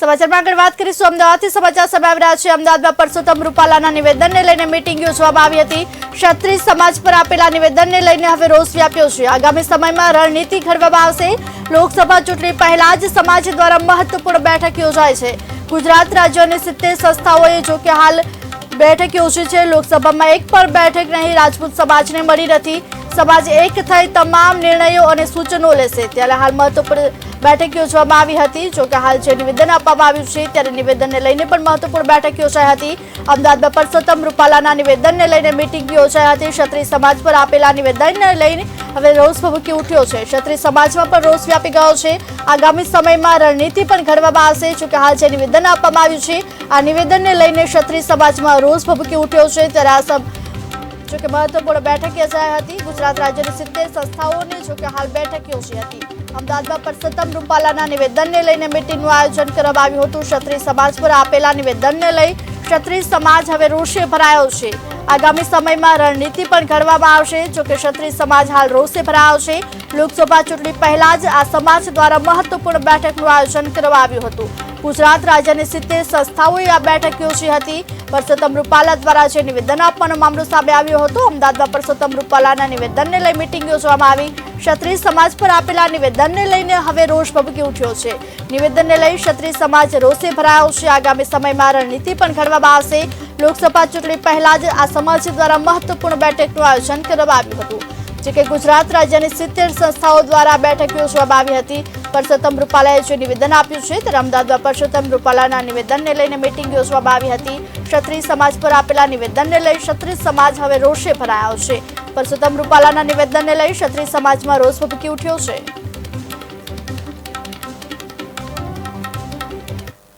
સમાચારમાં આગળ વાત કરીશું. અમદાવાદથી સમાચાર સામે રહ્યા છે. અમદાવાદમાં પરસોત્તમ રૂપાલાના નિવેદનને લઈને મિટિંગ યોજવામાં આવી હતી. ક્ષત્રિય સમાજ પર આપેલા નિવેદનને લઈને હવે રોષ વ્યાપ્યો છે. આગામી સમયમાં રણનીતિ ઘડવામાં આવશે. લોકસભા ચૂંટણી પહેલા જ સમાજ દ્વારા મહત્વપૂર્ણ બેઠક યોજાય છે. ગુજરાત રાજ્યની સિત્તેર સંસ્થાઓએ જો કે હાલ બેઠક યોજી છે. લોકસભામાં એક પણ બેઠક નહીં, રાજપૂત સમાજને મળી નથી. સમાજ એક થઈ તમામ નિર્ણયો અને સૂચનો લેશે. ત્યારે હાલ મહત્વપૂર્ણ બેઠક યોજવામાં આવી હતી. જો કે હાલ જે નિવેદન આપવામાં આવ્યું છે ત્યારે નિવેદનને લઈને પણ મહત્વપૂર્ણ બેઠક યોજાઈ હતી. અમદાવાદમાં પરસોત્તમ રૂપાલાના નિવેદનને લઈને મિટિંગ યોજાઈ હતી. ક્ષત્રિય સમાજ પર આપેલા નિવેદનને લઈને હવે રોષ ભભૂકી ઉઠ્યો છે. ક્ષત્રિય સમાજમાં પણ રોષ વ્યાપી ગયો છે. આગામી સમયમાં રણનીતિ પણ ઘડવામાં આવશે. જો કે હાલ જે નિવેદન આપવામાં આવ્યું છે, આ નિવેદનને લઈને ક્ષત્રિય સમાજમાં રોષ ભભૂકી ઉઠ્યો છે. ત્યારે આ સમ જો કે મહત્વપૂર્ણ બેઠક યોજાઈ હતી. ગુજરાત રાજ્યની સિત્તેર સંસ્થાઓની જો કે હાલ બેઠક યોજી હતી. અમદાવાદમાં પરસોત્તમ રૂપાલાના નિવેદનને લઈને મિટિંગનું આયોજન કરવામાં આવ્યું હતું. ક્ષત્રિય સમાજ પર આપેલા નિવેદનને લઈ ક્ષત્રિય સમાજ હવે રોષે ભરાયો છે. આગામી સમયમાં રણનીતિ પણ ઘડવામાં આવશે, જો કે ક્ષત્રિય સમાજ હાલ રોષે ભરાયો છે લોકસભા ચૂંટણી પહેલા જ આ સમાજ દ્વારા મહત્વપૂર્ણ બેઠકનું આયોજન કરવામાં આવ્યું હતું. ગુજરાત રાજ્યની સિત્તેર સંસ્થાઓએ આ બેઠક યોજી હતી. પરસોત્તમ રૂપાલા દ્વારા જે નિવેદન આપવાનો મામલો સામે આવ્યો હતો, અમદાવાદમાં પરસોત્તમ રૂપાલાના નિવેદનને લઈ મિટિંગ યોજવામાં આવી. ક્ષત્રિય સમાજ પર આપેલા નિવેદનને લઈને હવે રોષ ભભકી ઉઠ્યો છે. નિવેદનને લઈ ક્ષત્રિય સમાજ રોષે ભરાયો છે. આગામી સમયમાં રણનીતિ પણ ઘડવામાં આવશે. લોકસભા ચૂંટણી પહેલા જ આ સમાજ દ્વારા મહત્વપૂર્ણ બેઠકનું આયોજન કરવામાં આવ્યું હતું. જે કે ગુજરાત રાજ્યની સિત્તેર સંસ્થાઓ દ્વારા બેઠક યોજવામાં આવી હતી. પરસોત્તમ રૂપાલાએ જે નિવેદન આપ્યું છે, ત્યારે અમદાવાદમાં પરસોત્તમ રૂપાલાના નિવેદનને લઈને મિટિંગ યોજવામાં આવી હતી. ક્ષત્રિય સમાજ પર આપેલા નિવેદનને લઈ ક્ષત્રિય સમાજ હવે રોષે ભરાયો છે. પરસોત્તમ રૂપાલાના નિવેદનને લઈ ક્ષત્રિય સમાજમાં રોષ ભભૂકી ઉઠ્યો છે.